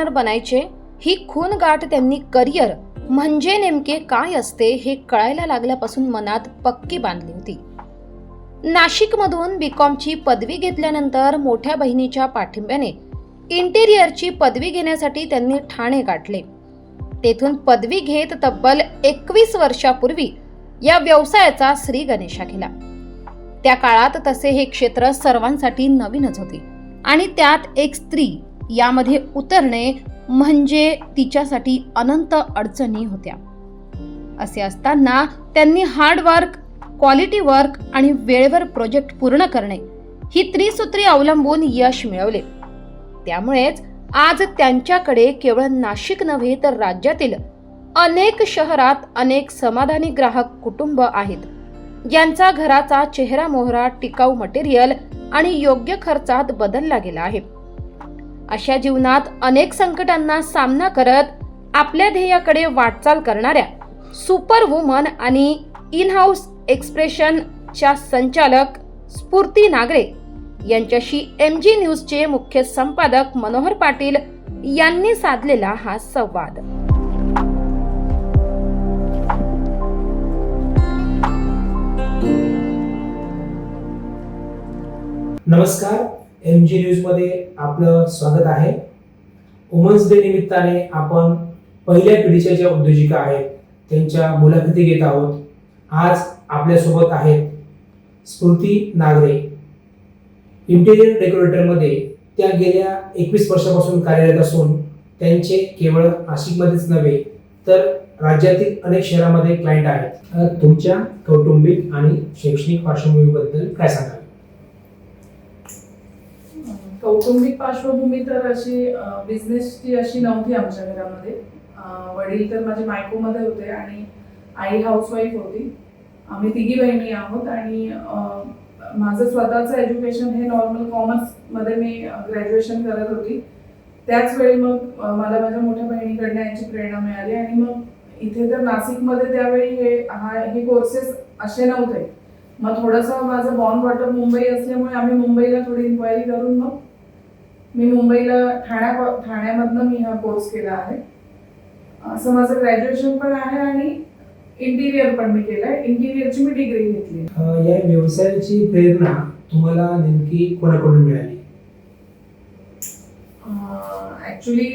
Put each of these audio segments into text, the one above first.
Designer बनायचे ही खून गाठ त्यांनी करिअर म्हणजे नेमके काय असते हे कळायला लागल्यापासून मनात पक्की बांधली होती. नाशिकमधून बीकॉमची पदवी घेतल्यानंतर मोठ्या बहिणीच्या पाठिंब्याने इंटेरियरची पदवी घेण्यासाठी त्यांनी ठाणे गाठले. तेथून पदवी घेत तब्बल एकवीस वर्षापूर्वी या व्यवसायाचा श्री गणेशा केला. त्या काळात तसे हे क्षेत्र सर्वांसाठी नवीनच होते आणि त्यात एक स्त्री यामध्ये उतरणे म्हणजे तिच्यासाठी अनंत अडचणी होत्या. असे असताना त्यांनी हार्ड वर्क क्वालिटी वर्क आणि वेळेवर प्रोजेक्ट पूर्ण करणे ही त्रिसूत्री अवलंबून यश मिळवले. त्यामुळेच आज त्यांच्याकडे केवळ नाशिक नव्हे तर राज्यातील अनेक शहरात अनेक समाधानी ग्राहक कुटुंब आहेत. यांचा घराचा चेहरा मोहरा टिकाऊ मटेरियल आणि योग्य खर्चात बदलला गेला आहे. अशा जीवनात अनेक संकटांना सामना करत आपल्या ध्येयाकडे वाटचाल करणाऱ्या सुपर वुमन आणि इन हाऊस एक्सप्रेशनच्या संचालक स्फूर्ती नागरे यांच्याशी एम जी न्यूजचे मुख्य संपादक मनोहर पाटील यांनी साधलेला हा संवाद. नमस्कार. एम जी न्यूजमध्ये आपलं स्वागत आहे. वुमन्स डे निमित्ताने आपण पहिल्या पिढीच्या ज्या उद्योजिका आहेत त्यांच्या मुलाखती घेत आहोत. आज आपल्यासोबत आहेत स्फूर्ती नागरे. इंटेरियर डेकोरेटरमध्ये त्या गेल्या एकवीस वर्षापासून कार्यरत असून त्यांचे केवळ नाशिकमध्येच नव्हे तर राज्यातील अनेक शहरामध्ये क्लायंट आहेत. तुमच्या कौटुंबिक आणि शैक्षणिक पार्श्वभूमीबद्दल काय सांगाल? कौटुंबिक पार्श्वभूमी तर अशी बिझनेसची अशी नव्हती आमच्या घरामध्ये. वडील तर माझे मायकोमध्ये होते आणि आई हाऊसवाईफ होती. आम्ही तिघी बहिणी आहोत आणि माझं स्वतःचं एज्युकेशन हे नॉर्मल कॉमर्समध्ये मी ग्रॅज्युएशन करत होती. त्याच वेळी मग मला माझ्या मोठ्या बहिणीकडनं याची प्रेरणा मिळाली आणि मग इथे तर नाशिकमध्ये त्यावेळी हे हा हे कोर्सेस असे नव्हते. मग थोडंसं माझं बॉर्न वॉटर मुंबई असल्यामुळे आम्ही मुंबईला थोडी इन्क्वायरी करून मग मी मुंबईला ठाण्या ठाण्यामधनं मी हा कोर्स केला आहे. असं माझं ग्रॅज्युएशन पण आहे आणि इंटिरियर पण मी केलंय इंटिरियरची मी डिग्री घेतली या व्यवसायाची प्रेरणा तुम्हाला नेमकी कोणाकडून मिळाली? ऍक्च्युली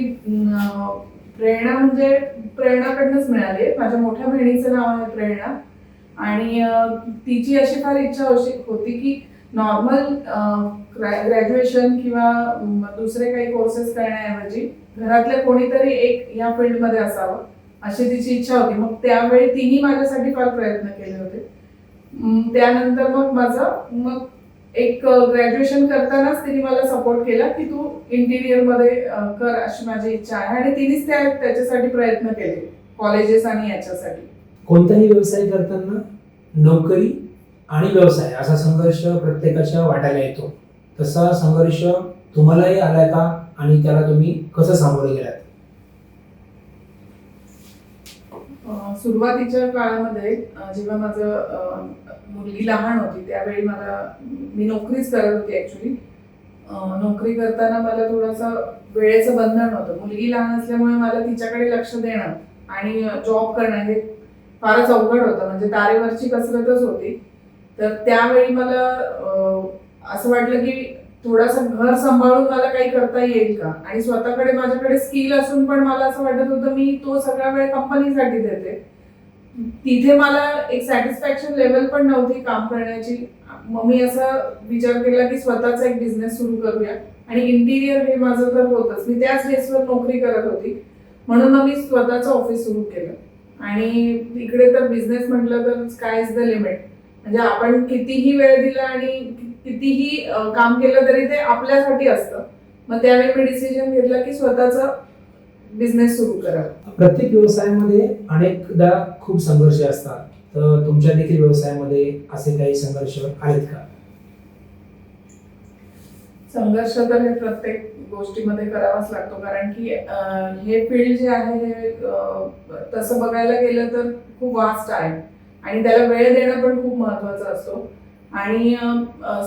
प्रेरणा म्हणजे प्रेरणाकडनंच मिळाली. माझ्या मोठ्या बहिणीचं नाव आहे प्रेरणा. आणि तिची अशी फार इच्छा अशी होती की नॉर्मल ग्रॅज्युएशन किंवा दुसरे काही कोर्सेस करण्याऐवजी घरातल्या कोणीतरी एक या फील्डमध्ये असावं अशी तिची इच्छा होती. मग त्यावेळी तिने माझ्यासाठी फार प्रयत्न केले होते. त्यानंतर मग माझं मग एक ग्रॅज्युएशन करतानाच तिने मला सपोर्ट केला की तू इंटिरियरमध्ये कर अशी माझी इच्छा आहे. आणि तिनेच त्या त्याच्यासाठी प्रयत्न केले. कॉलेजेस आणि याच्यासाठी. कोणताही व्यवसाय करताना नोकरी आणि व्यवसाय असा संघर्ष प्रत्येकाच्या वाटायला येतो. तसा संघर्ष तुम्हालाही आलाय का? आणि त्याला तुम्ही कसं सामोरे गेलात? सुरुवातीच्या काळामध्ये जेव्हा माझं मुलगी लहान होती त्यावेळी मला मी नोकरीच करत होती ऍक्च्युली नोकरी करताना मला थोडंसं वेळेचं बंधन होतं. मुलगी लहान असल्यामुळे मला तिच्याकडे लक्ष देणं आणि जॉब करणं हे फारच अवघड होतं. म्हणजे तारेवरची कसरतच होती. तर त्यावेळी मला असं वाटलं की थोडासा घर सांभाळून मला काही करता येईल का? आणि स्वतःकडे माझ्याकडे स्किल असून पण मला असं वाटत होतं मी तो सगळा वेळ कंपनीसाठी देते. तिथे मला एक सॅटिस्फॅक्शन लेवल पण नव्हती काम करण्याची. मग मी असा विचार केला की स्वतःचा एक बिझनेस सुरू करूया. आणि इंटिरियर हे माझं तर होतच. मी त्याच बेसवर नोकरी करत होती. म्हणून मग मी स्वतःचं ऑफिस सुरू केलं. आणि इकडे तर बिझनेस म्हटलं तर स्काय इज द लिमिट म्हणजे आपण कितीही वेळ दिला आणि कितीही काम केलं तरी ते आपल्यासाठी असतं. मग त्यावेळी मी डिसिजन घेतला की स्वतःचा बिझनेस सुरू करावा. प्रत्येक व्यवसायामध्ये अनेकदा खूप संघर्ष असतात. तर तुमच्या देखील व्यवसायामध्ये असे काही संघर्ष आहेत का? संघर्ष तर हे प्रत्येक गोष्टीमध्ये करावाच लागतो. कारण की हे फील्ड जे आहे हे तसं बघायला गेलं तर खूप वास्ट आहे. आणि त्याला वेळ देणं पण खूप महत्वाचं असतो. आणि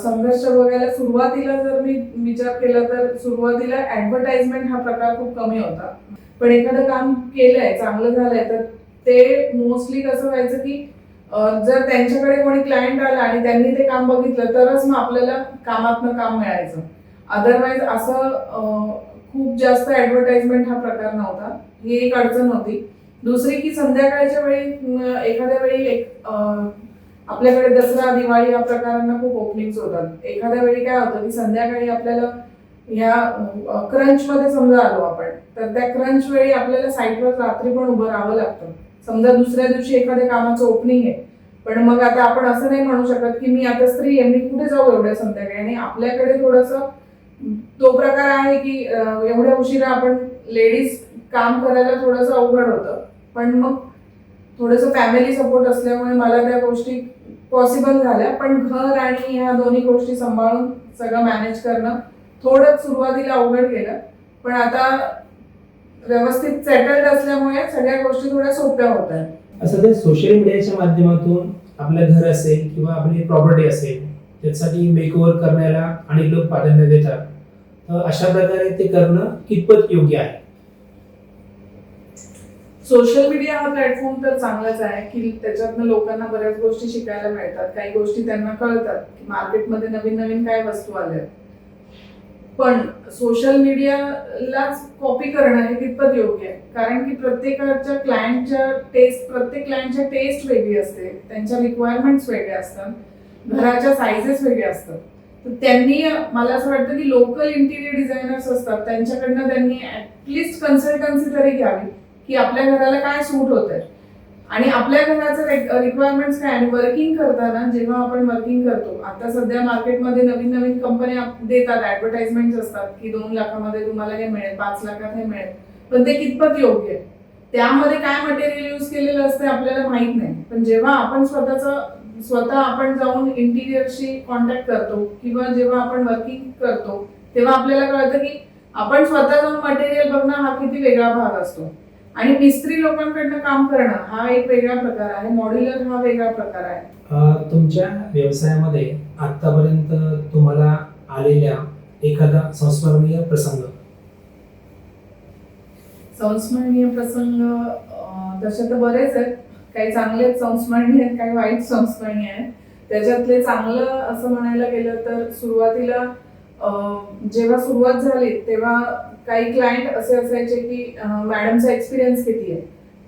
संघर्ष बघायला सुरुवातीला जर मी विचार केला तर सुरुवातीला ऍडव्हर्टाइजमेंट हा प्रकार खूप कमी होता. पण एखादं काम केलंय चांगलं झालंय तर ते मोस्टली कसं व्हायचं की जर त्यांच्याकडे कोणी क्लायंट आला आणि त्यांनी ते काम बघितलं तरच मग आपल्याला कामातनं काम मिळायचं. अदरवाईज असं खूप जास्त ऍडव्हर्टाइजमेंट हा प्रकार नव्हता. ही एक अडचण होती. दुसरी की संध्याकाळच्या वेळी एखाद्या वेळी एक आपल्याकडे दसरा दिवाळी या प्रकारांना खूप ओपनिंग्स होतात. एखाद्या वेळी काय होतं की संध्याकाळी आपल्याला ह्या क्रंचमध्ये समजा आलो आपण तर त्या क्रंच वेळी आपल्याला साईटवर रात्री पण उभं राहावं लागतं. समजा दुसऱ्या दिवशी एखाद्या कामाचं ओपनिंग आहे पण मग आता आपण असं नाही म्हणू शकत की मी आता स्त्री आहे मी कुठे जाऊ एवढ्या संध्याकाळी? आणि आपल्याकडे थोडस तो प्रकार आहे की एवढ्या उशिरा आपण लेडीज काम करायला थोडंसं अवघड होतं. पण मग थोडंसं फॅमिली सपोर्ट असल्यामुळे मला त्या गोष्टी पॉसिबल झाल्या पण घर आणि ह्या दोन्ही गोष्टी सांभाळून सगळं मॅनेज करणं थोडं सुरुवातीला अवघड गेलं. पण आता व्यवस्थित सेटल्ड असल्यामुळे सगळ्या गोष्टी थोड्या सोप्या होत आहेत. ते सोशल मीडियाच्या माध्यमातून आपलं घर असेल किंवा आपली प्रॉपर्टी असेल त्यासाठी मेकओव्हर करण्याला अनेक लोक प्राधान्य देतात. अशा प्रकारे ते करणं कितपत योग्य आहे? सोशल मीडिया हा प्लॅटफॉर्म तर चांगलाच आहे की त्याच्यातनं लोकांना बऱ्याच गोष्टी शिकायला मिळतात. काही गोष्टी त्यांना कळतात की मार्केटमध्ये नवीन नवीन काय वस्तू आल्या पण सोशल मीडियालाच कॉपी करणं हे कितपत योग्य आहे? कारण की प्रत्येकाच्या क्लायंटच्या टेस्ट प्रत्येक क्लायंटच्या टेस्ट वेगळी असते. त्यांच्या रिक्वायरमेंट्स वेगळ्या असतात. घराच्या सायझेस वेगळ्या असतात. तर त्यांनी मला असं वाटतं की लोकल इंटिरियर डिझायनर्स असतात. त्यांच्याकडनं त्यांनी ऍटलिस्ट कन्सल्टन्सी तरी घ्यावी. की आपल्या घराला काय सूट होत आहे आणि आपल्या घराचं रिक्वायरमेंट्स काय आणि वर्किंग करताना जेव्हा आपण वर्किंग करतो आता सध्या मार्केटमध्ये नवीन नवीन कंपन्या देतात ऍडव्हर्टाइजमेंट असतात की दोन लाखामध्ये तुम्हाला हे मिळेल पाच लाखात हे मिळेल. पण ते कितपत योग्य आहे? त्यामध्ये काय मटेरियल यूज केलेलं असते आपल्याला माहीत नाही. पण जेव्हा आपण स्वतःच स्वतः आपण जाऊन इंटिरियरशी कॉन्टॅक्ट करतो किंवा जेव्हा आपण वर्किंग करतो तेव्हा आपल्याला कळतं की आपण स्वतः जाऊन मटेरियल बघणं हा किती वेगळा भाग असतो. आणि मिस्त्री लोकांकडनं काम करणं हा एक वेगळा प्रकार आहे. मॉड्युलर हा वेगळा प्रकार आहे. तुमच्या व्यवसायामध्ये आतापर्यंत तुम्हाला आलेल्या एखादा संस्मरणीय प्रसंग? संस्मरणीय प्रसंग तसे तर बरेच आहेत. काही चांगले संस्मरणीय आहेत काही वाईट संस्मरणीय आहेत. त्याच्यातले चांगलं असं म्हणायला गेलं तर सुरुवातीला जेव्हा सुरुवात झाली तेव्हा काही क्लायंट असे असायचे की मॅडमचा एक्सपिरियन्स किती आहे?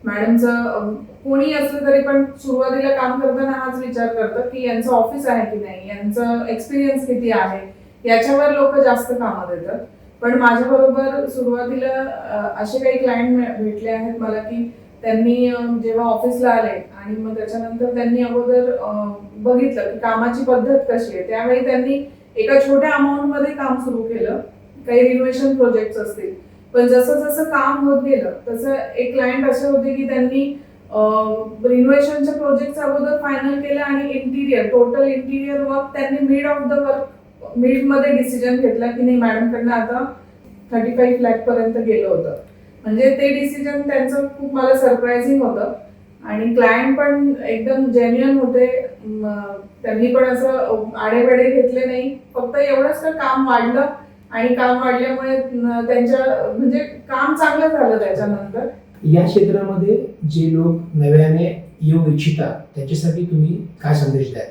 मॅडमचं कोणी असलं तरी पण सुरुवातीला काम करताना हाच विचार करतं की यांचं ऑफिस आहे की नाही? यांचं एक्सपिरियन्स किती आहे? याच्यावर लोक जास्त कामं देतात. पण माझ्याबरोबर सुरुवातीला असे काही क्लायंट भेटले आहेत मला की त्यांनी जेव्हा ऑफिसला आले आणि मग त्याच्यानंतर त्यांनी अगोदर बघितलं की कामाची पद्धत कशी आहे त्यावेळी त्यांनी एका छोट्या अमाऊंटमध्ये काम सुरू केलं. काही रिनोव्हेशन प्रोजेक्ट असतील. पण जसं जसं काम होत गेलं तसं एक क्लायंट असे होते की त्यांनी रिनोव्हेशनच्या प्रोजेक्ट अगोदर फायनल केलं आणि इंटिरियर टोटल इंटिरियर वर्क त्यांनी मिड ऑफ द वर्क मिडमध्ये डिसिजन घेतला की नाही मॅडम कडनं आता थर्टी फाईव्ह लॅक पर्यंत गेलं होतं. म्हणजे ते डिसिजन त्यांचं खूप मला सरप्राइझिंग होतं. आणि क्लायंट पण एकदम जेन्युअन होते. त्यांनी पण असं आडेवेडे घेतले नाही. फक्त एवढंच तर काम वाढलं आणि काम वाढल्यामुळे त्यांच्या म्हणजे काम चांगलं झालं त्याच्यानंतर. या क्षेत्रामध्ये जे लोक नव्याने येऊ इच्छितात त्यांच्यासाठी तुम्ही काय संदेश द्याल?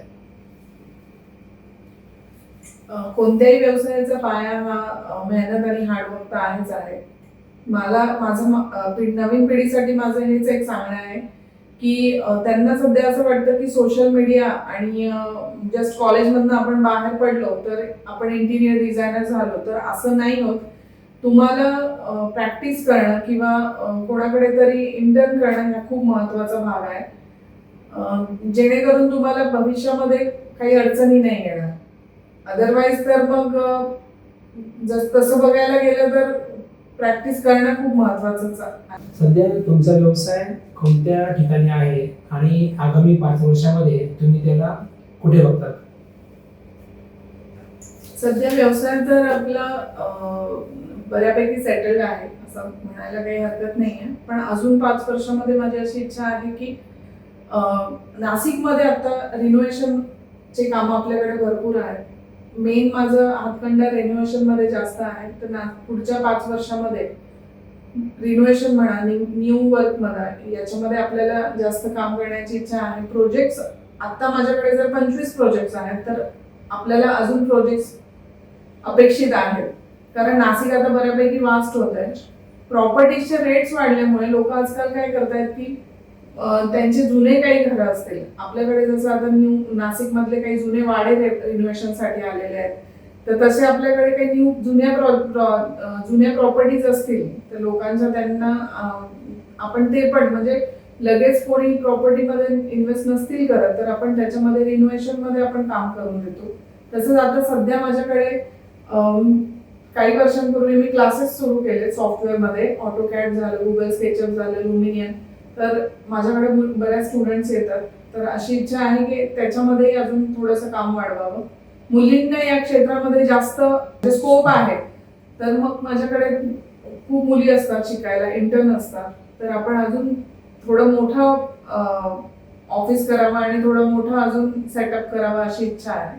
कोणत्याही व्यवसायाचा पाया हा मेहनत आणि हार्डवर्क तर आहेच आहे. मला माझं पिढ- नवीन पिढीसाठी माझं हेच एक सांगणं आहे की त्यांना सध्या असं वाटतं की सोशल मीडिया आणि जस्ट कॉलेजमधनं आपण बाहेर पडलो तर आपण इंटिरियर डिझायनर झालो तर असं नाही होत. तुम्हाला प्रॅक्टिस करणं किंवा कोणाकडे तरी इंटर्न करणं हा खूप महत्त्वाचा भाग आहे. जेणेकरून तुम्हाला भविष्यामध्ये काही अडचणी नाही येणार. अदरवाईज तर मग जस तसं बघायला गेलं तर प्रॅक्टिस करणं खूप महत्वाचंच आहे सध्या तुमचा व्यवसाय कोणत्या ठिकाणी आहे आणि आगामी पाच वर्षामध्ये तुम्ही त्याला कुठे बघतात? सध्या व्यवसाय तर आपला बऱ्यापैकी सेटल्ड आहे असं म्हणायला काही हरकत नाही आहे पण अजून पाच वर्षामध्ये माझी अशी इच्छा आहे की नाशिकमध्ये आता रिनोव्हेशनचे कामं आपल्याकडे भरपूर आहेत. मेन माझं हातखंडा रेनोव्हेशनमध्ये जास्त आहे तर ना पुढच्या पाच वर्षामध्ये रिनोव्हेशन म्हणा न्यू वर्क म्हणा याच्यामध्ये आपल्याला जास्त काम करण्याची इच्छा आहे. प्रोजेक्ट्स आता माझ्याकडे जर पंचवीस प्रोजेक्ट्स आहेत तर आपल्याला अजून प्रोजेक्ट्स अपेक्षित आहेत. कारण नाशिक आता बऱ्यापैकी वास्ट होत आहे प्रॉपर्टीजचे रेट्स वाढल्यामुळे लोक आजकाल काय करतायत की त्यांचे जुने काही घरं असतील. आपल्याकडे जसं आता न्यू नाशिक मधले काही जुने वाडे रिनोव्हेशनसाठी आलेले आहेत. तर तसे आपल्याकडे काही न्यू जुन्या प्रॉ प्रॉ- जुन्या प्रॉपर्टीज असतील तर लोकांच्या त्यांना आपण ते पण म्हणजे लगेच कोणी प्रॉपर्टीमध्ये इन्व्हेस्ट नसतील करत तर आपण त्याच्यामध्ये रिनोव्हेशनमध्ये आपण काम करून देतो. तसंच आता सध्या माझ्याकडे काही वर्षांपूर्वी मी क्लासेस सुरू केले सॉफ्टवेअरमध्ये ऑटो कॅट झालं गुगल स्केचअप झालं लुमिनियन तर माझ्याकडे बऱ्याच स्टुडंट्स येतात. तर अशी इच्छा आहे की त्याच्यामध्ये अजून थोडंसं काम वाढवावं. मुलींना या क्षेत्रामध्ये जास्त म्हणजे स्कोप आहे. तर मग माझ्याकडे खूप मुली असतात शिकायला इंटर्न असतात. तर आपण अजून थोडं मोठं ऑफिस करावं आणि थोडं मोठं अजून सेटअप करावं अशी इच्छा आहे.